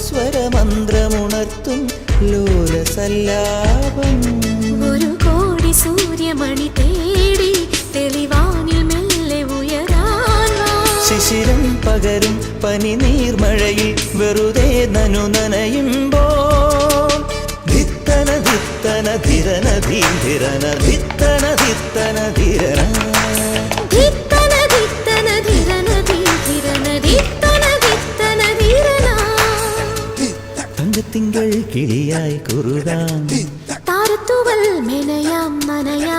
സ്വരമന്ത്രമുണർത്തും ലോലസല്ലാപം. ഒരു കോടി സൂര്യമണി തേടി തെളിവാനിൽ മെല്ലെ ഉയരാൻ ശിശിരം പകരും പനി നീർമഴയിൽ വെറുതെ നനു നനയുമ്പോ ധിത്തന ധിത്തന ധിരന ധീ ധിരന ധിത്തന ധിത്തന തങ്കത്തിങ്കൾ കിളിയായി കുറുതാം താരത്തുവൽ മെനയാം നനയാം